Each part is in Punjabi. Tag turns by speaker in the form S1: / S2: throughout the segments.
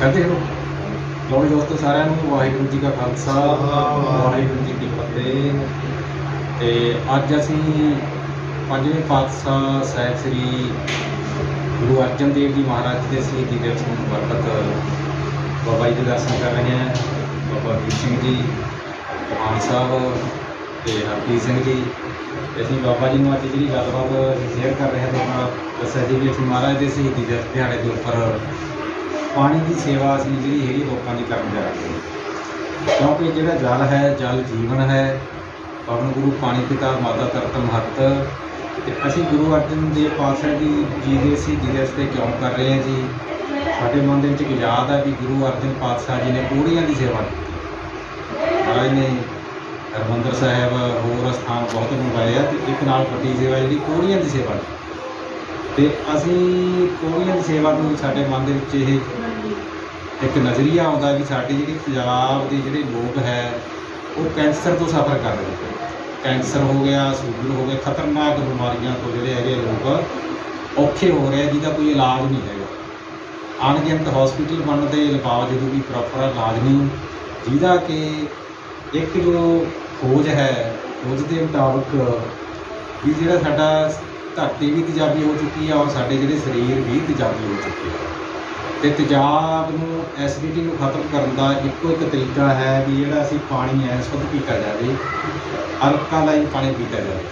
S1: ਕਰਦੇ ਹੋ ਲੋ ਦੋਸਤੋ, ਸਾਰਿਆਂ ਨੂੰ ਵਾਹਿਗੁਰੂ ਜੀ ਕਾ ਖਾਲਸਾ, ਵਾਹਿਗੁਰੂ ਜੀ ਕੀ ਫਤਿਹ। ਤੇ ਅੱਜ ਅਸੀਂ ਪੰਜਵੇਂ ਪਾਤਸ਼ਾਹ ਸਾਹਿਬ ਸ੍ਰੀ ਗੁਰੂ ਅਰਜਨ ਦੇਵ ਜੀ ਮਹਾਰਾਜ ਦੇ ਸ਼ਹੀਦੀ ਦਿਵਸ ਨੂੰ ਸਮਰਪਿਤ ਬਾਬਾ ਜੀ ਦੇ ਦਰਸ਼ਨ ਕਰ ਰਹੇ ਹਾਂ। ਬਾਬਾ ਵੀਰ ਸਿੰਘ ਜੀ, ਮਾਨ ਸਾਹਿਬ ਤੇ ਹਰਪ੍ਰੀਤ ਸਿੰਘ ਜੀ। ਅਸੀਂ ਬਾਬਾ ਜੀ ਨੂੰ ਅੱਜ ਜਿਹੜੀ ਗੱਲਬਾਤ ਸ਼ੇਅਰ ਕਰ ਰਹੇ ਹਾਂ ਤੁਹਾਡੇ ਦੱਸਿਆ ਜੀ ਵੀ ਅਸੀਂ ਮਹਾਰਾਜ ਦੇ ਸ਼ਹੀਦੀ ਦਿਵਸ ਦਿਹਾੜੇ ਦੇ ਉੱਪਰ ਪਾਣੀ ਦੀ ਸੇਵਾ ਅਸੀਂ ਜਿਹੜੀ ਹੈਗੀ ਲੋਕਾਂ ਦੀ ਕਰਨ ਜਾ ਰਹੇ ਹਾਂ। ਕਿਉਂਕਿ ਜਿਹੜਾ ਜਲ ਹੈ, ਜਲ ਜੀਵਨ ਹੈ ਪਵਨ ਗੁਰੂ ਪਾਣੀ ਪਿਤਾ ਮਾਤਾ ਤਰਤ ਮਹੱਤ, ਤੇ ਅਸੀਂ ਗੁਰੂ ਅਰਜਨ ਦੇਵ ਪਾਤਸ਼ਾਹ ਜੀ ਜੀ ਦੇ ਸ਼ਹੀਦੀ ਦਿਵਸ ਤੇ ਕਿਉਂ ਕਰ ਰਹੇ ਹਾਂ ਜੀ? ਸਾਡੇ ਮਨ ਦੇ ਵਿੱਚ ਇੱਕ ਯਾਦ ਹੈ ਵੀ ਗੁਰੂ ਅਰਜਨ ਪਾਤਸ਼ਾਹ ਜੀ ਨੇ ਪੂਰੀਆਂ ਦੀ ਸੇਵਾ ਕੀਤੀ। ਮਹਾਰਾਜ ਨੇ ਹਰਿਮੰਦਰ ਸਾਹਿਬ ਹੋਰ ਸਥਾਨ ਬਹੁਤ ਮੰਗਵਾਏ ਆ, ਤੇ ਇੱਕ ਨਾਲ ਵੱਡੀ ਸੇਵਾ ਜਿਹੜੀ ਪੂਰੀਆਂ ਦੀ ਸੇਵਾ ਹੈ। ਤੇ ਅਸੀਂ ਪੂਰੀਆਂ ਦੀ ਸੇਵਾ ਨੂੰ ਸਾਡੇ ਮਨ ਦੇ ਵਿੱਚ ਇਹ ਇੱਕ ਨਜ਼ਰੀਆ ਆਉਂਦਾ ਵੀ ਸਾਡੇ ਜਿਹੜੇ ਪੰਜਾਬ ਦੇ ਜਿਹੜੇ ਲੋਕ ਹੈ, ਉਹ ਕੈਂਸਰ ਤੋਂ ਸਫਰ ਕਰ ਰਹੇ ਨੇ। ਕੈਂਸਰ ਹੋ ਗਿਆ ਸ਼ੂਗਰ ਹੋ ਗਿਆ, ਖਤਰਨਾਕ ਬਿਮਾਰੀਆਂ ਤੋਂ ਜਿਹੜੇ ਹੈਗੇ ਲੋਕ ਔਖੇ ਹੋ ਰਹੇ ਆ, ਜਿਹਦਾ ਕੋਈ ਇਲਾਜ ਨਹੀਂ ਹੈਗਾ। ਅਣਗਿਣਤ ਹਸਪੀਟਲ ਬਣਨ ਦੇ ਇਲਾਵਾ ਜਦੋਂ ਵੀ ਪ੍ਰੋਪਰ ਇਲਾਜ ਨਹੀਂ। ਜਿਹਦਾ ਕਿ ਇੱਕ ਜੋ ਖੋਜ ਹੈ, ਖੋਜ ਦੇ ਮੁਤਾਬਕ ਵੀ ਜਿਹੜਾ ਸਾਡਾ ਧਰਤੀ ਵੀ ਤੇਜ਼ਾਬੀ ਹੋ ਚੁੱਕੀ ਹੈ ਔਰ ਸਾਡੇ ਜਿਹੜੇ ਸਰੀਰ ਵੀ ਤੇਜ਼ਾਬੀ ਹੋ ਚੁੱਕੇ ਹੈ ਤੇ ਤੇਜ਼ਾਬ ਨੂੰ ਐਸਿਡਿਟੀ ਨੂੰ ਖਤਮ ਕਰਨ ਦਾ ਇੱਕੋ ਇੱਕ ਤਰੀਕਾ ਹੈ ਵੀ ਜਿਹੜਾ ਅਸੀਂ ਪਾਣੀ ਹੈ ਸ਼ੁੱਧ ਪੀਤਾ ਜਾਵੇ ਅਲਕਾਲਾਈਨ ਪਾਣੀ ਪੀਤਾ ਜਾਵੇ।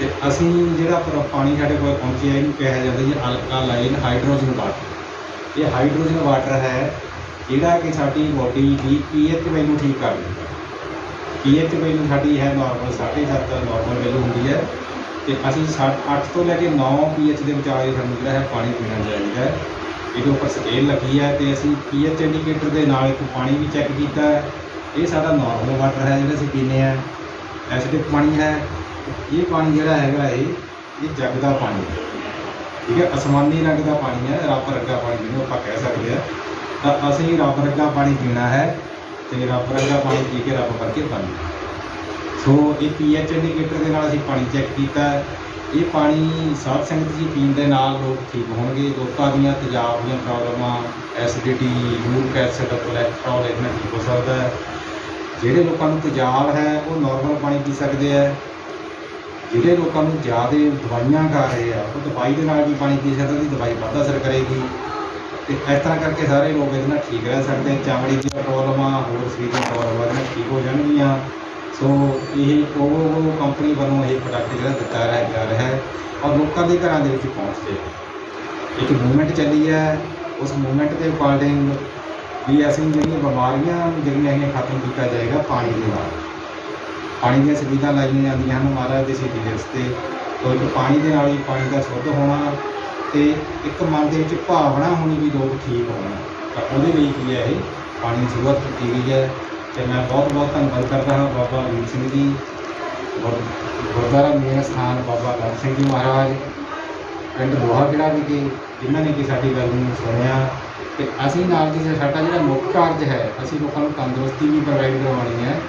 S1: ਤੇ ਅਸੀਂ ਜਿਹੜਾ ਪਰ- ਪਾਣੀ ਸਾਡੇ ਕੋਲ ਪਹੁੰਚਿਆ, ਇਹਨੂੰ ਕਿਹਾ ਜਾਂਦਾ ਜੀ ਅਲਕਾਲਾਈਨ ਹਾਈਡਰੋਜਨ ਵਾਟਰ ਇਹ ਹਾਈਡਰੋਜਨ ਵਾਟਰ ਹੈ ਜਿਹੜਾ ਕਿ ਸਾਡੀ ਬੋਡੀ ਦੀ ਪੀਐਚ ਵੈਲਿਊ ਠੀਕ ਕਰ ਦਿੰਦਾ। ਪੀਐਚ ਵੈਲਿਊ ਸਾਡੀ ਹੈ ਨਾਰਮਲ 7.5 ਨਾਰਮਲ ਵੈਲਿਊ ਹੁੰਦੀ ਹੈ। ਤੇ ਅਸੀਂ 8 ਤੋਂ ਲੈ ਕੇ 9 ਪੀਐਚ ਦੇ ਵਿਚਾਲੇ ਸਾਨੂੰ ਜਿਹੜਾ ਹੈ ਪਾਣੀ ਪੀਣਾ ਚਾਹੀਦਾ ਹੈ। ਇਹਦੇ ਉੱਪਰ ਸਕੇਲ ਲੱਗੀ ਹੈ ਤੇ ਅਸੀਂ ਪੀਐਚ ਇੰਡੀਕੇਟਰ ਦੇ ਨਾਲ ਇੱਕ ਪਾਣੀ ਵੀ ਚੈੱਕ ਕੀਤਾ। ਹੈ ਇਹ ਸਾਡਾ ਨਾਰਮਲ ਵਾਟਰ ਹੈ, ਜਿਹੜਾ ਅਸੀਂ ਪੀਂਦੇ ਆ ਐਸਿਡਿਕ ਪਾਣੀ ਹੈ। ਇਹ ਪਾਣੀ ਜਿਹੜਾ ਹੈਗਾ ਇਹ ਇਹ ਜੱਗ ਦਾ ਪਾਣੀ ਹੈ। ਠੀਕ ਹੈ, ਅਸਮਾਨੀ ਰੰਗ ਦਾ ਪਾਣੀ ਹੈ, ਰੱਬ ਵਰਗਾ ਪਾਣੀ ਜਿਹਨੂੰ ਆਪਾਂ ਕਹਿ ਸਕਦੇ ਆ ਤਾਂ ਅਸੀਂ ਰੱਬ ਵਰਗਾ ਪਾਣੀ ਪੀਣਾ ਹੈ ਤੇ ਰੱਬ ਵਰਗਾ ਪਾਣੀ ਪੀ ਕੇ ਰੱਬ ਵਰਗੇ ਬਣਨਾ ਸੋ ਇਹ ਪੀਐਚ ਇੰਡੀਕੇਟਰ ਦੇ ਨਾਲ ਅਸੀਂ ਪਾਣੀ ਚੈੱਕ ਕੀਤਾ। ਇਹ ਪਾਣੀ ਸਾਧ ਸੰਗਤ ਜੀ ਪੀਣ ਦੇ ਨਾਲ ਲੋਕ ਠੀਕ ਹੋਣਗੇ, ਲੋਕਾਂ ਦੀਆਂ ਤੇਜ਼ਾਬ ਦੀਆਂ ਪ੍ਰੋਬਲਮਾਂ, ਐਸਿਡਿਟੀ, ਯੂਰਿਕ ਐਸਿਡ ਕੋਲੈਸਟ੍ਰੋਲ ਇਹਨਾਂ ਠੀਕ ਹੋ ਸਕਦਾ ਹੈ। ਜਿਹੜੇ ਲੋਕਾਂ ਨੂੰ ਤੇਜ਼ਾਬ ਹੈ, ਉਹ ਨਾਰਮਲ ਪਾਣੀ ਪੀ ਸਕਦੇ ਆ ਜਿਹੜੇ ਲੋਕਾਂ ਨੂੰ ਜ਼ਿਆਦਾ ਦਵਾਈਆਂ ਖਾ ਰਹੇ ਆ, ਉਹ ਦਵਾਈ ਦੇ ਨਾਲ ਵੀ ਪਾਣੀ ਪੀ ਸਕਦੇ, ਉਹਦੀ ਦਵਾਈ ਵੱਧ ਅਸਰ ਕਰੇਗੀ। ਤੇ ਇਸ ਤਰ੍ਹਾਂ ਕਰਕੇ ਸਾਰੇ ਲੋਕ ਇਹਦੇ ਨਾਲ ਠੀਕ ਰਹਿ ਸਕਦੇ ਆ। ਚਮੜੀ ਦੀਆਂ ਪ੍ਰੋਬਲਮਾਂ, ਹੋਰ ਸਰੀਰ ਦੀਆਂ ਪ੍ਰੋਬਲਮਾਂ ਇਹਦੇ ਨਾਲ ਠੀਕ ਹੋ ਜਾਣਗੀਆਂ। ਸੋ ਇਹ ਕੋਵੋ ਕੰਪਨੀ ਵੱਲੋਂ ਇਹ ਪ੍ਰੋਡਕਟ ਜਿਹੜਾ ਦਿੱਤਾ ਰਿਹਾ ਜਾ ਰਿਹਾ ਹੈ ਔਰ ਲੋਕਾਂ ਦੇ ਘਰਾਂ ਦੇ ਵਿੱਚ ਪਹੁੰਚ ਰਿਹਾ ਇੱਕ ਮੂਵਮੈਂਟ ਚੱਲੀ ਹੈ। ਉਸ ਮੂਵਮੈਂਟ ਦੇ ਅਕੋਰਡਿੰਗ ਵੀ ਅਸੀਂ ਜਿਹੜੀਆਂ ਬਿਮਾਰੀਆਂ ਜਿਹੜੀਆਂ ਹੈਗੀਆਂ ਖਤਮ ਕੀਤਾ ਜਾਏਗਾ ਪਾਣੀ ਦੇ ਨਾਲ। ਪਾਣੀ ਦੀਆਂ ਸੁਵਿਧਾ ਲਾਈਆਂ ਜਾਂਦੀਆਂ ਹਨ ਮਹਾਰਾਜ ਦੇ ਸ਼ਹੀਦੀ ਦਿਵਸ ਤੇ ਤੋ ਪਾਣੀ ਦੇ ਨਾਲ ਹੀ ਪਾਣੀ ਦਾ ਸ਼ੁੱਧ ਹੋਣਾ ਤੇ ਇੱਕ ਮਨ ਦੇ ਵਿੱਚ ਭਾਵਨਾ ਹੋਣੀ ਵੀ ਲੋਕ ਠੀਕ ਹੋਣ। ਤਾਂ ਉਹਦੇ ਲਈ ਕੀ ਹੈ ਇਹ? ਪਾਣੀ ਦੀ ਜ਼ਰੂਰਤ ਕੀਤੀ ਗਈ ਹੈ। ਤੇ ਮੈਂ ਬਹੁਤ ਬਹੁਤ ਧੰਨਵਾਦ ਕਰਦਾ ਹਾਂ ਬਾਬਾ ਵੀਰ ਸਿੰਘ ਜੀ, ਗੁਰ- ਗੁਰਦੁਆਰਾ ਮੇਨ ਸਥਾਨ ਬਾਬਾ ਗਰਮ ਸਿੰਘ ਜੀ ਮਹਾਰਾਜ, ਪਿੰਡ ਲੋਹਾ ਕਿਹੜਾ ਵਿਖੇ ਜਿਨ੍ਹਾਂ ਨੇ ਕਿ ਸਾਡੀ ਗੱਲ ਨੂੰ ਸੁਣਿਆ। ਤੇ ਅਸੀਂ ਨਾਲ ਦੀ ਸਾਡਾ ਜਿਹੜਾ ਮੁੱਖ ਕਾਰਜ ਹੈ, ਅਸੀਂ ਲੋਕਾਂ ਨੂੰ ਤੰਦਰੁਸਤੀ ਵੀ ਪ੍ਰੋਵਾਈਡ ਕਰਵਾਉਣੀ ਹੈ।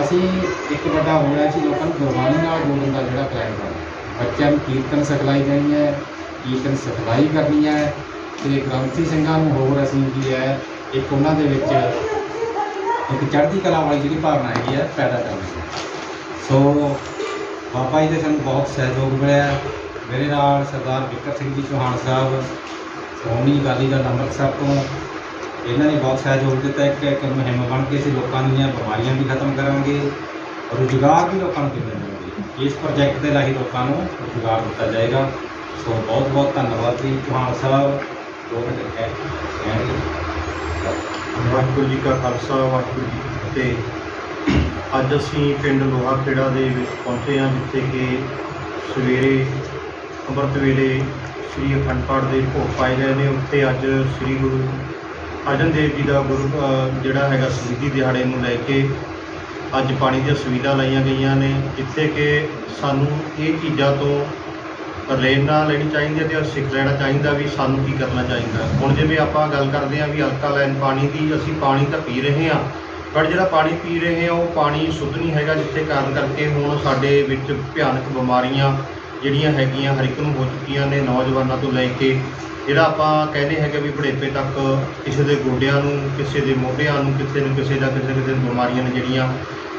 S1: ਅਸੀਂ ਇੱਕ ਵੱਡਾ ਹੋਣਾ ਸੀ ਲੋਕਾਂ ਨੂੰ ਗੁਰਬਾਣੀ ਨਾਲ ਜੋੜਨ ਦਾ ਜਿਹੜਾ ਪਲਾਨ ਕਰਨਾ ਬੱਚਿਆਂ ਨੂੰ ਕੀਰਤਨ ਸਿਖਲਾਈ ਜਾਣੀ ਹੈ, ਕੀਰਤਨ ਸਿਖਲਾਈ ਕਰਨੀ ਹੈ। ਤੇ ਗ੍ਰੰਥੀ ਸਿੰਘਾਂ ਨੂੰ ਹੋਰ ਅਸੀਂ ਕੀ ਹੈ, ਇੱਕ ਉਹਨਾਂ ਦੇ ਵਿੱਚ ਇੱਕ ਚੜ੍ਹਦੀ ਕਲਾ ਵਾਲੀ ਜਿਹੜੀ ਭਾਵਨਾ ਹੈਗੀ ਹੈ ਪੈਦਾ ਕਰਨੀ ਹੈ। ਸੋ ਬਾਬਾ ਜੀ ਦੇ ਸਾਨੂੰ ਬਹੁਤ ਸਹਿਯੋਗ ਮਿਲਿਆ। ਮੇਰੇ ਨਾਲ ਸਰਦਾਰ ਵਿਕਰ ਸਿੰਘ ਜੀ ਚੌਹਾਨ ਸਾਹਿਬ ਸ਼੍ਰੋਮਣੀ ਅਕਾਲੀ ਦਲ ਅੰਮ੍ਰਿਤਸਰ ਤੋਂ। ਇਹਨਾਂ ਨੇ ਬਹੁਤ ਸਹਿਯੋਗ ਦਿੱਤਾ। ਇੱਕ ਇੱਕ ਮੁਹਿੰਮ ਬਣ ਕੇ ਅਸੀਂ ਲੋਕਾਂ ਦੀਆਂ ਬਿਮਾਰੀਆਂ ਵੀ ਖਤਮ ਕਰਾਂਗੇ ਰੁਜ਼ਗਾਰ ਵੀ ਲੋਕਾਂ ਨੂੰ ਕਿਵੇਂ ਦੇਵਾਂਗੇ ਇਸ ਪ੍ਰੋਜੈਕਟ ਦੇ ਰਾਹੀਂ ਲੋਕਾਂ ਨੂੰ ਰੁਜ਼ਗਾਰ ਦਿੱਤਾ ਜਾਏਗਾ। ਸੋ ਬਹੁਤ ਬਹੁਤ ਧੰਨਵਾਦ ਜੀ ਚੌਹਾਨ ਸਾਹਿਬ। ਦੋ ਮਿੰਟ ਕਹਿ
S2: ਵਾਹਿਗੁਰੂ ਜੀ ਕਾ ਖਾਲਸਾ, ਵਾਹਿਗੁਰੂ ਜੀ ਕੀ ਫਤਿਹ। ਅੱਜ ਅਸੀਂ ਪਿੰਡ ਲੋਹਾ ਖੇੜਾ ਦੇ ਵਿੱਚ ਪਹੁੰਚੇ ਹਾਂ, ਜਿੱਥੇ ਕਿ ਸਵੇਰੇ, ਅੰਮ੍ਰਿਤ ਵੇਲੇ ਸ੍ਰੀ ਅਖੰਡ ਪਾਠ ਦੇ ਭੋਗ ਪਾਏ ਗਏ ਨੇ। ਉੱਥੇ ਅੱਜ ਸ੍ਰੀ ਗੁਰੂ ਅਰਜਨ ਦੇਵ ਜੀ ਦਾ ਗੁਰੂ ਜਿਹੜਾ ਹੈਗਾ ਸ਼ਹੀਦੀ ਦਿਹਾੜੇ ਨੂੰ ਲੈ ਕੇ ਅੱਜ ਪਾਣੀ ਦੀਆਂ ਸੁਵਿਧਾ ਲਾਈਆਂ ਗਈਆਂ ਨੇ, ਜਿੱਥੇ ਕਿ ਸਾਨੂੰ ਇਹ ਚੀਜ਼ਾਂ ਤੋਂ ਪ੍ਰੇਰਨਾ ਲੈਣੀ ਚਾਹੀਦੀ ਹੈ ਤੇ ਸਿੱਖ ਲੈਣਾ ਚਾਹੀਦਾ ਵੀ ਸਾਨੂੰ ਕੀ ਕਰਨਾ ਚਾਹੀਦਾ। ਹੁਣ ਜਿਵੇਂ ਆਪਾਂ ਗੱਲ ਕਰਦੇ ਹਾਂ ਵੀ ਅਲਕਾਲਾਈਨ ਪਾਣੀ ਦੀ, ਅਸੀਂ ਪਾਣੀ ਤਾਂ ਪੀ ਰਹੇ ਹਾਂ, ਪਰ ਜਿਹੜਾ ਪਾਣੀ ਪੀ ਰਹੇ ਹਾਂ, ਉਹ ਪਾਣੀ ਸ਼ੁੱਧ ਨਹੀਂ ਹੈਗਾ, ਜਿੱਥੇ ਕਾਰਨ ਕਰਕੇ ਹੁਣ ਸਾਡੇ ਵਿੱਚ ਭਿਆਨਕ ਬਿਮਾਰੀਆਂ ਜਿਹੜੀਆਂ ਹੈਗੀਆਂ, ਹਰ ਇੱਕ ਨੂੰ ਹੋ ਚੁੱਕੀਆਂ ਨੇ ਨੌਜਵਾਨਾਂ ਤੋਂ ਲੈ ਕੇ। ਜਿਹੜਾ ਆਪਾਂ ਕਹਿੰਦੇ ਹੈਗੇ ਵੀ ਬੁਢੇਪੇ ਤੱਕ ਕਿਸੇ ਦੇ ਗੋਡਿਆਂ ਨੂੰ, ਕਿਸੇ ਦੇ ਮੋਢਿਆਂ ਨੂੰ, ਕਿਸੇ ਨੂੰ ਕਿਸੇ ਦਾ ਕਿਸੇ ਕਿਸੇ ਬਿਮਾਰੀਆਂ ਨੇ ਜਿਹੜੀਆਂ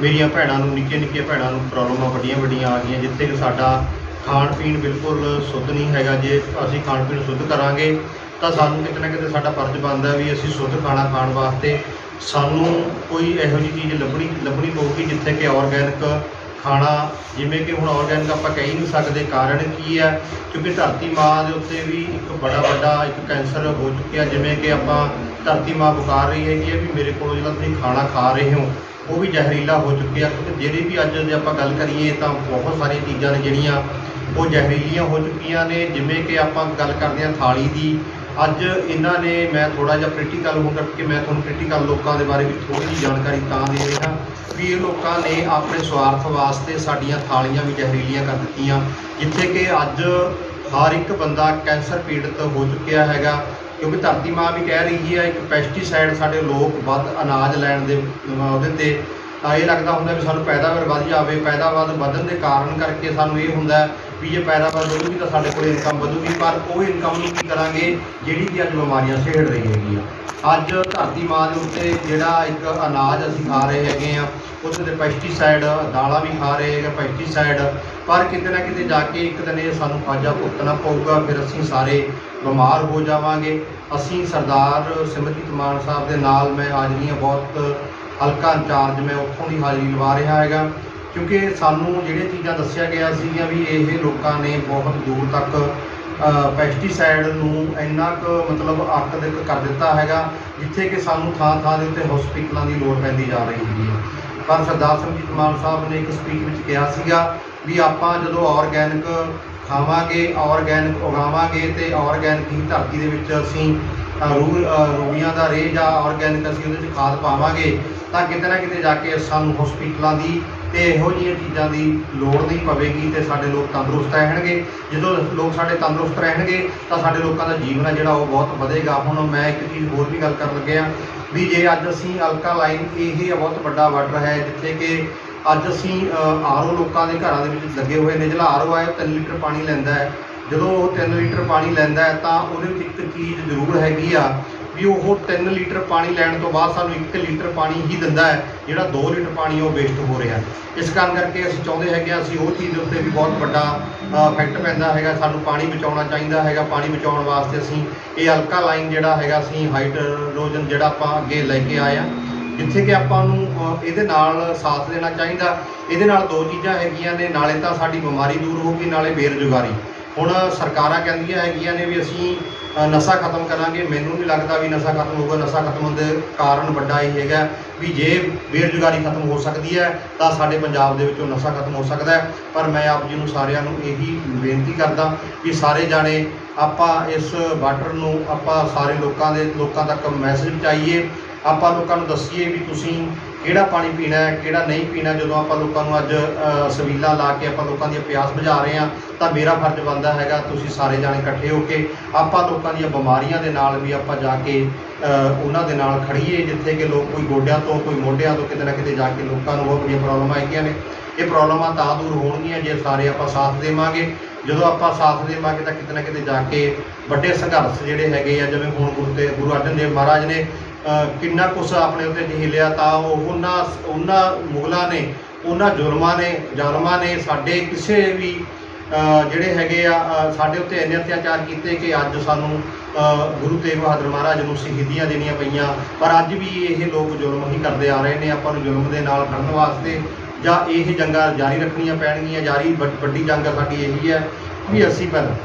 S2: ਮੇਰੀਆਂ ਭੈਣਾਂ ਨੂੰ ਨਿੱਕੀਆਂ ਨਿੱਕੀਆਂ ਭੈਣਾਂ ਨੂੰ ਪ੍ਰੋਬਲਮਾਂ ਵੱਡੀਆਂ ਵੱਡੀਆਂ ਆ ਗਈਆਂ, ਜਿੱਥੇ ਕਿ ਸਾਡਾ ਖਾਣ ਪੀਣ ਬਿਲਕੁਲ ਸ਼ੁੱਧ ਨਹੀਂ ਹੈਗਾ। ਜੇ ਅਸੀਂ ਖਾਣ ਪੀਣ ਸ਼ੁੱਧ ਕਰਾਂਗੇ, ਤਾਂ ਸਾਨੂੰ ਕਿਤੇ ਨਾ ਕਿਤੇ ਸਾਡਾ ਫਰਜ਼ ਬਣਦਾ ਵੀ ਅਸੀਂ ਸ਼ੁੱਧ ਖਾਣਾ ਖਾਣ ਵਾਸਤੇ। ਸਾਨੂੰ ਕੋਈ ਇਹੋ ਜਿਹੀ ਚੀਜ਼ ਲੱਭਣੀ ਲੱਭਣੀ ਪਊਗੀ ਜਿੱਥੇ ਕਿ ਆਰਗੈਨਿਕ ਖਾਣਾ, ਜਿਵੇਂ ਕਿ ਹੁਣ ਆਰਗੈਨਿਕ ਆਪਾਂ ਕਹਿ ਹੀ ਨਹੀਂ ਸਕਦੇ ਕਾਰਨ ਕੀ ਹੈ ਕਿਉਂਕਿ ਧਰਤੀ ਮਾਂ ਦੇ ਉੱਤੇ ਵੀ ਇੱਕ ਬੜਾ ਵੱਡਾ ਇੱਕ ਕੈਂਸਰ ਹੋ ਚੁੱਕਿਆ। ਜਿਵੇਂ ਕਿ ਆਪਾਂ ਧਰਤੀ ਮਾਂ ਪੁਕਾਰ ਰਹੀ ਹੈਗੀ ਹੈ ਵੀ ਮੇਰੇ ਕੋਲੋਂ ਜਿਹੜਾ ਤੁਸੀਂ ਖਾਣਾ ਖਾ ਰਹੇ ਹੋ, ਉਹ ਵੀ ਜ਼ਹਿਰੀਲਾ ਹੋ ਚੁੱਕਿਆ। ਕਿਉਂਕਿ ਜਿਹੜੀ ਵੀ ਅੱਜ ਜੇ ਆਪਾਂ ਗੱਲ ਕਰੀਏ, ਤਾਂ ਬਹੁਤ ਸਾਰੀਆਂ ਚੀਜ਼ਾਂ ਨੇ ਜਿਹੜੀਆਂ ਉਹ ਜ਼ਹਿਰੀਲੀਆਂ ਹੋ ਚੁੱਕੀਆਂ ਨੇ, ਜਿਵੇਂ ਕਿ ਆਪਾਂ ਗੱਲ ਕਰਦੇ ਹਾਂ ਥਾਲੀ ਦੀ। ਅੱਜ ਇਹਨਾਂ ਨੇ ਮੈਂ ਥੋੜਾ ਜਿਹਾ ਪ੍ਰੀਟੀਕਲ ਹੋ ਕਰਕੇ ਮੈਂ ਤੁਹਾਨੂੰ ਪ੍ਰੀਟੀਕਲ ਲੋਕਾਂ ਦੇ ਬਾਰੇ ਵੀ ਥੋੜੀ ਜਿਹੀ ਜਾਣਕਾਰੀ ਤਾਂ ਦੇ ਰਿਹਾ ਵੀ ਇਹ ਲੋਕਾਂ ਨੇ ਆਪਣੇ ਸਵਾਰਥ ਵਾਸਤੇ ਸਾਡੀਆਂ ਥਾਲੀਆਂ ਵੀ ਜ਼ਹਿਰੀਲੀਆਂ ਕਰ ਦਿੱਤੀਆਂ। ਜਿੱਥੇ ਕਿ ਅੱਜ ਹਰ ਇੱਕ ਬੰਦਾ ਕੈਂਸਰ ਪੀੜਤ ਹੋ ਚੁੱਕਿਆ ਹੈਗਾ, ਕਿਉਂਕਿ ਧਰਤੀ ਮਾਂ ਵੀ ਕਹਿ ਰਹੀ ਹੈ, ਇੱਕ ਪੈਸਟੀਸਾਈਡ ਸਾਡੇ ਲੋਕ ਵੱਧ ਅਨਾਜ ਲੈਣ ਦੇ, ਅਹ ਉਹਦੇ ਤੇ ਤਾਂ ਇਹ ਲੱਗਦਾ ਹੁੰਦਾ ਵੀ ਸਾਨੂੰ ਪੈਦਾਵਾਰ ਵੱਧ ਜਾਵੇ ਪੈਦਾਵਾਰ ਵਧਣ ਦੇ ਕਾਰਨ ਕਰਕੇ ਸਾਨੂੰ ਇਹ ਹੁੰਦਾ ਵੀ ਜੇ ਪੈਦਾਵਾਰ ਵਧੂਗੀ ਤਾਂ ਸਾਡੇ ਕੋਲ ਇਨਕਮ ਵਧੂਗੀ, ਪਰ ਉਹ ਇਨਕਮ ਨੂੰ ਕੀ ਕਰਾਂਗੇ, ਜਿਹੜੀ ਕਿ ਅੱਜ ਬਿਮਾਰੀਆਂ ਛੇੜ ਰਹੀ ਹੈਗੀਆਂ ਅੱਜ ਧਰਤੀ ਮਾਂ ਦੇ ਉੱਤੇ ਜਿਹੜਾ ਇੱਕ ਅਨਾਜ ਅਸੀਂ ਖਾ ਰਹੇ ਹੈਗੇ ਆ ਉਹਦੇ ਤੇ ਪੈਸਟੀਸਾਈਡ ਦਾਲਾਂ ਵੀ ਖਾ ਰਹੇ ਹੈਗੇ ਪੈਸਟੀਸਾਈਡ ਪਰ ਕਿਤੇ ਨਾ ਕਿਤੇ ਜਾ ਕੇ ਇੱਕ ਦਿਨ ਇਹ ਸਾਨੂੰ ਖਾਜਾ ਭੁਗਤਣਾ ਪਊਗਾ, ਫਿਰ ਅਸੀਂ ਸਾਰੇ ਬਿਮਾਰ ਹੋ ਜਾਵਾਂਗੇ। ਅਸੀਂ ਸਰਦਾਰ ਸਿਮਰਜੀਤ ਮਾਨ ਸਾਹਿਬ ਦੇ ਨਾਲ ਮੈਂ ਹਾਜ਼ਰੀਆਂ ਬਹੁਤ ਹਲਕਾ ਇੰਚਾਰਜ ਮੈਂ ਉੱਥੋਂ ਦੀ ਹਾਜ਼ਰੀ ਲਵਾ ਰਿਹਾ ਹੈਗਾ, ਕਿਉਂਕਿ ਸਾਨੂੰ ਜਿਹੜੀਆਂ ਚੀਜ਼ਾਂ ਦੱਸਿਆ ਗਿਆ ਸੀਗੀਆਂ ਵੀ ਇਹ ਲੋਕਾਂ ਨੇ ਬਹੁਤ ਦੂਰ ਤੱਕ ਪੈਸਟੀਸਾਈਡ ਨੂੰ ਇੰਨਾ ਕੁ ਮਤਲਬ ਆਕਦਿਕ ਕਰ ਦਿੱਤਾ ਹੈਗਾ, ਜਿੱਥੇ ਕਿ ਸਾਨੂੰ ਥਾਂ ਥਾਂ ਦੇ ਉੱਤੇ ਹਸਪੀਟਲਾਂ ਦੀ ਲੋੜ ਪੈਂਦੀ ਜਾ ਰਹੀ ਹੈਗੀ ਹੈ ਪਰ ਸਰਦਾਰ ਸਿਮਰਜੀਤ ਮਾਨ ਸਾਹਿਬ ਨੇ ਇੱਕ ਸਪੀਚ ਵਿੱਚ ਕਿਹਾ ਸੀਗਾ ਵੀ ਆਪਾਂ ਜਦੋਂ ਆਰਗੈਨਿਕ ਖਾਵਾਂਗੇ ਆਰਗੈਨਿਕ ਉਗਾਵਾਂਗੇ ਤੇ ਆਰਗੈਨਿਕ ਹੀ ਧਰਤੀ ਦੇ ਵਿੱਚ ਅਸੀਂ ਅ, ਰੂ ਅ, ਦਾ ਰੇਹ ਜਾਂ ਆਰਗੈਨਿਕ ਅਸੀਂ ਉਹਦੇ ਵਿੱਚ ਖਾਦ ਪਾਵਾਂਗੇ ਤਾਂ ਕਿਤੇ ਨਾ ਕਿਤੇ ਜਾ ਕੇ ਸਾਨੂੰ ਹਸਪੀਟਲਾਂ ਦੀ ਤੇ ਇਹੋ ਜਿਹੀਆਂ ਚੀਜ਼ਾਂ ਦੀ ਲੋੜ ਨਹੀਂ ਪਵੇਗੀ ਤੇ ਸਾਡੇ ਲੋਕ ਤੰਦਰੁਸਤ ਰਹਿਣਗੇ। ਜਦੋਂ ਲੋਕ ਸਾਡੇ ਤੰਦਰੁਸਤ ਰਹਿਣਗੇ ਤਾਂ ਸਾਡੇ ਲੋਕਾਂ ਦਾ ਜੀਵਨ ਹੈ ਜਿਹੜਾ ਉਹ ਬਹੁਤ ਵਧੇਗਾ। ਹੁਣ ਮੈਂ ਇੱਕ ਚੀਜ਼ ਹੋਰ ਵੀ ਗੱਲ ਕਰਨ ਲੱਗਿਆ ਵੀ ਜੇ ਅੱਜ ਅਸੀਂ ਅਲਕਾਲਾਈਨ ਇਹ ਬਹੁਤ ਵੱਡਾ ਵਾਟਰ ਹੈ ਜਿੱਥੇ ਕਿ ਅੱਜ ਅਸੀਂ ਆਰਓ ਲੋਕਾਂ ਦੇ ਘਰਾਂ ਦੇ ਵਿੱਚ ਲੱਗੇ ਹੋਏ ਨੇ ਜਿਹੜਾ ਆਰਓ ਹੈ 3 ਲੀਟਰ ਪਾਣੀ ਲੈਂਦਾ ਹੈ। ਜਦੋਂ ਉਹ 3 ਲੀਟਰ ਪਾਣੀ ਲੈਂਦਾ ਹੈ ਤਾਂ ਉਹਦੇ ਵਿੱਚ ਇੱਕ ਚੀਜ਼ ਜ਼ਰੂਰ ਹੈਗੀ ਆ ਵੀ ਉਹ 3 ਲੀਟਰ ਪਾਣੀ ਲੈਣ ਤੋਂ ਬਾਅਦ ਸਾਨੂੰ 1 ਲੀਟਰ ਪਾਣੀ ਹੀ ਦਿੰਦਾ ਹੈ, ਜਿਹੜਾ 2 ਲੀਟਰ ਪਾਣੀ ਉਹ ਵੇਸਟ ਹੋ ਰਿਹਾ ਇਸ ਕਾਰਨ ਕਰਕੇ ਅਸੀਂ ਚਾਹੁੰਦੇ ਹੈਗੇ ਹਾਂ ਅਸੀਂ ਉਹ ਚੀਜ਼ ਦੇ ਉੱਤੇ ਵੀ ਬਹੁਤ ਵੱਡਾ ਇਫੈਕਟ ਪੈਂਦਾ ਹੈਗਾ, ਸਾਨੂੰ ਪਾਣੀ ਬਚਾਉਣਾ ਚਾਹੀਦਾ ਹੈਗਾ। ਪਾਣੀ ਬਚਾਉਣ ਵਾਸਤੇ ਅਸੀਂ ਇਹ ਅਲਕਾ ਲਾਈਨ ਜਿਹੜਾ ਹੈਗਾ, ਅਸੀਂ ਹਾਈਡਰੋਜਨ ਜਿਹੜਾ ਆਪਾਂ ਅੱਗੇ ਲੈ ਕੇ ਆਏ ਆ ਜਿੱਥੇ ਕਿ ਆਪਾਂ ਨੂੰ ਇਹਦੇ ਨਾਲ ਸਾਥ ਦੇਣਾ ਚਾਹੀਦਾ। ਇਹਦੇ ਨਾਲ ਦੋ ਚੀਜ਼ਾਂ ਹੈਗੀਆਂ ਨੇ, ਨਾਲੇ ਤਾਂ ਸਾਡੀ ਬਿਮਾਰੀ ਦੂਰ ਹੋਊਗੀ ਨਾਲੇ ਬੇਰੁਜ਼ਗਾਰੀ। ਹੁਣ ਸਰਕਾਰਾਂ ਕਹਿੰਦੀਆਂ ਹੈਗੀਆਂ ਨੇ ਵੀ ਅਸੀਂ ਨਸ਼ਾ ਖਤਮ ਕਰਾਂਗੇ। ਮੈਨੂੰ ਨਹੀਂ ਲੱਗਦਾ ਵੀ ਨਸ਼ਾ ਖਤਮ ਹੋਊਗਾ। ਨਸ਼ਾ ਖਤਮ ਹੋਣ ਦੇ ਕਾਰਨ ਵੱਡਾ ਇਹ ਹੈਗਾ ਵੀ ਜੇ ਬੇਰੁਜ਼ਗਾਰੀ ਖਤਮ ਹੋ ਸਕਦੀ ਹੈ, ਤਾਂ ਸਾਡੇ ਪੰਜਾਬ ਦੇ ਵਿੱਚੋਂ ਨਸ਼ਾ ਖਤਮ ਹੋ ਸਕਦਾ ਹੈ। ਪਰ ਮੈਂ ਆਪ ਜੀ ਨੂੰ ਸਾਰਿਆਂ ਨੂੰ ਇਹੀ ਬੇਨਤੀ ਕਰਦਾ ਵੀ ਸਾਰੇ ਜਾਣੇ ਆਪਾਂ ਇਸ ਵਾਟਰ ਨੂੰ ਆਪਾਂ ਸਾਰੇ ਲੋਕਾਂ ਦੇ, ਲੋਕਾਂ ਤੱਕ ਮੈਸੇਜ ਪਹੁੰਚਾਈਏ। ਆਪਾਂ ਲੋਕਾਂ ਨੂੰ ਦੱਸੀਏ ਵੀ ਤੁਸੀਂ ਕਿਹੜਾ ਪਾਣੀ ਪੀਣਾ ਹੈ, ਕਿਹੜਾ ਨਹੀਂ ਪੀਣਾ, ਜਦੋਂ ਆਪਾਂ ਲੋਕਾਂ ਨੂੰ ਅੱਜ ਸਵੀਲਾ ਲਾ ਕੇ ਆਪਾਂ ਲੋਕਾਂ ਦੀਆਂ ਪਿਆਸ ਬੁਝਾ ਰਹੇ ਹਾਂ, ਤਾਂ ਮੇਰਾ ਫਰਜ਼ ਬਣਦਾ ਹੈਗਾ ਤੁਸੀਂ ਸਾਰੇ ਜਾਣੇ ਇਕੱਠੇ ਹੋ ਕੇ ਆਪਾਂ ਲੋਕਾਂ ਦੀਆਂ ਬਿਮਾਰੀਆਂ ਦੇ ਨਾਲ ਵੀ ਆਪਾਂ ਜਾ ਕੇ ਉਹਨਾਂ ਦੇ ਨਾਲ ਖੜੀਏ, ਜਿੱਥੇ ਕਿ ਲੋਕ ਕੋਈ ਗੋਡਿਆਂ ਤੋਂ, ਕੋਈ ਮੋਢਿਆਂ ਤੋਂ ਕਿਤੇ ਨਾ ਕਿਤੇ ਜਾ ਕੇ ਲੋਕਾਂ ਨੂੰ ਉਹ ਆਪਣੀਆਂ ਪ੍ਰੋਬਲਮਾਂ ਹੈਗੀਆਂ ਨੇ। ਇਹ ਪ੍ਰੋਬਲਮਾਂ ਤਾਂ ਦੂਰ ਹੋਣਗੀਆਂ, ਜੇ ਸਾਰੇ ਆਪਾਂ ਸਾਥ ਦੇਵਾਂਗੇ। ਜਦੋਂ ਆਪਾਂ ਸਾਥ ਦੇਵਾਂਗੇ ਤਾਂ ਕਿਤੇ ਨਾ ਕਿਤੇ ਜਾ ਕੇ ਵੱਡੇ ਸੰਘਰਸ਼ ਜਿਹੜੇ ਹੈਗੇ ਆ, ਜਿਵੇਂ ਹੁਣ ਗੁਰੂ ਤੇ, ਗੁਰੂ ਅਰਜਨ ਦੇਵ ਮਹਾਰਾਜ ਨੇ ਕਿੰਨਾ ਕੁਛ ਆਪਣੇ ਉੱਤੇ ਝੇਲਿਆ ਤਾਂ ਉਹ ਉਹਨਾਂ ਉਹਨਾਂ ਮੁਗਲਾਂ ਨੇ, ਉਹਨਾਂ ਜ਼ੁਲਮਾਂ ਨੇ, ਜ਼ਾਲਮਾਂ ਨੇ ਸਾਡੇ ਕਿਸੇ ਵੀ ਜਿਹੜੇ ਹੈਗੇ ਆ ਸਾਡੇ ਉੱਤੇ ਇੰਨੇ ਅਤਿਆਚਾਰ ਕੀਤੇ ਕਿ ਅੱਜ ਸਾਨੂੰ ਗੁਰੂ ਤੇਗ ਬਹਾਦਰ ਮਹਾਰਾਜ ਨੂੰ ਸ਼ਹੀਦੀਆਂ ਦੇਣੀਆਂ ਪਈਆਂ। ਪਰ ਅੱਜ ਵੀ ਇਹ ਲੋਕ ਜ਼ੁਲਮ ਹੀ ਕਰਦੇ ਆ ਰਹੇ ਨੇ, ਆਪਾਂ ਨੂੰ ਜ਼ੁਲਮ ਦੇ ਨਾਲ ਖੜਨ ਵਾਸਤੇ ਜਾਂ ਇਹ ਜੰਗਾਂ ਜਾਰੀ ਰੱਖਣੀਆਂ ਪੈਣਗੀਆਂ, ਜਾਰੀ ਵੱਡ- ਵੱਡੀ ਜੰਗ ਸਾਡੀ ਇਹੀ ਹੈ ਵੀ ਅਸੀਂ ਪਹਿਲਾਂ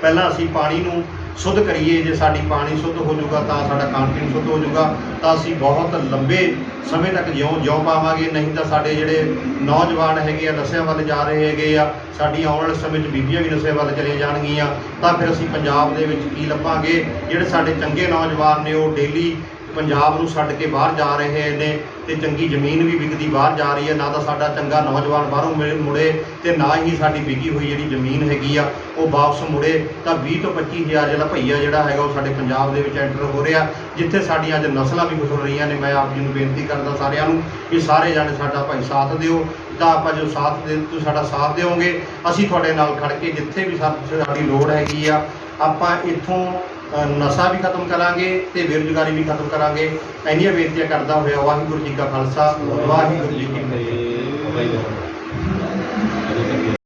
S2: ਪਹਿਲਾਂ ਅਸੀਂ ਪਾਣੀ ਨੂੰ ਸ਼ੁੱਧ ਕਰੀਏ, ਜੇ ਸਾਡੀ ਪਾਣੀ ਸ਼ੁੱਧ ਹੋ ਜਾਊਗਾ ਤਾਂ ਸਾਡਾ ਖਾਣ ਪੀਣ ਸ਼ੁੱਧ ਹੋ ਜਾਊਗਾ, ਤਾਂ ਅਸੀਂ ਬਹੁਤ ਲੰਬੇ ਸਮੇਂ ਤੱਕ ਜਿਉਂ ਜਿਉਂ ਪਾਵਾਂਗੇ। ਨਹੀਂ ਤਾਂ ਸਾਡੇ ਜਿਹੜੇ ਨੌਜਵਾਨ ਹੈਗੇ ਆ, ਨਸ਼ਿਆਂ ਵੱਲ ਜਾ ਰਹੇ ਹੈਗੇ ਆ, ਸਾਡੀਆਂ ਆਉਣ ਵਾਲੇ ਸਮੇਂ 'ਚ ਬੀਬੀਆਂ ਵੀ ਨਸ਼ੇ ਵੱਲ ਚਲੇ ਜਾਣਗੀਆਂ। ਤਾਂ ਫਿਰ ਅਸੀਂ ਪੰਜਾਬ ਦੇ ਵਿੱਚ ਕੀ ਲੱਭਾਂਗੇ? ਜਿਹੜੇ ਸਾਡੇ ਚੰਗੇ ਨੌਜਵਾਨ ਨੇ, ਉਹ ਡੇਲੀ ਪੰਜਾਬ ਨੂੰ ਛੱਡ ਕੇ ਬਾਹਰ ਜਾ ਰਹੇ ਨੇ ਤੇ ਚੰਗੀ ਜ਼ਮੀਨ ਵੀ ਵਿਕਦੀ ਬਾਹਰ ਜਾ ਰਹੀ ਹੈ, ਨਾ ਤਾਂ ਸਾਡਾ ਚੰਗਾ ਨੌਜਵਾਨ ਬਾਹਰੋਂ ਮਿਲ- ਮੁੜੇ ਤੇ ਨਾ ਹੀ ਸਾਡੀ ਵਿਕੀ ਹੋਈ ਜਿਹੜੀ ਜ਼ਮੀਨ ਹੈਗੀ ਆ, ਉਹ ਵਾਪਸ ਮੁੜੇ। ਤਾਂ 20 ਤੋਂ 25 ਹਜ਼ਾਰ ਜਿਹੜਾ ਭਈਆ ਜਿਹੜਾ ਹੈਗਾ, ਉਹ ਸਾਡੇ ਪੰਜਾਬ ਦੇ ਵਿੱਚ ਐਂਟਰ ਹੋ ਰਿਹਾ, ਜਿੱਥੇ ਸਾਡੀਆਂ ਅੱਜ ਨਸਲਾਂ ਵੀ ਗੁਜ਼ਰ ਰਹੀਆਂ ਨੇ। ਮੈਂ ਆਪ ਜੀ ਨੂੰ ਬੇਨਤੀ ਕਰਦਾ ਸਾਰਿਆਂ ਨੂੰ ਕਿ ਸਾਰੇ ਜਾਣੇ ਸਾਡਾ ਭਾਈ ਸਾਥ ਦਿਓ। ਤਾਂ ਆਪਾਂ ਜੋ ਸਾਥ ਦੇ, ਤੁਸੀਂ ਸਾਡਾ ਸਾਥ ਦਿਓਗੇ, ਅਸੀਂ ਤੁਹਾਡੇ ਨਾਲ ਖੜ ਕੇ ਜਿੱਥੇ ਵੀ ਸਾਡੀ ਲੋੜ ਹੈਗੀ ਆ, ਆਪਾਂ ਇੱਥੋਂ ਨਸ਼ਾ ਵੀ ਖਤਮ ਕਰਾਂਗੇ ਤੇ ਬੇਰੁਜ਼ਗਾਰੀ ਵੀ ਖਤਮ ਕਰਾਂਗੇ। ਇੰਨੀਆਂ ਬੇਨਤੀਆਂ ਕਰਦਾ ਹੋਇਆ ਵਾਹਿਗੁਰੂ ਜੀ ਕਾ ਖਾਲਸਾ, ਵਾਹਿਗੁਰੂ ਜੀ ਕੀ ਫਤਿਹ।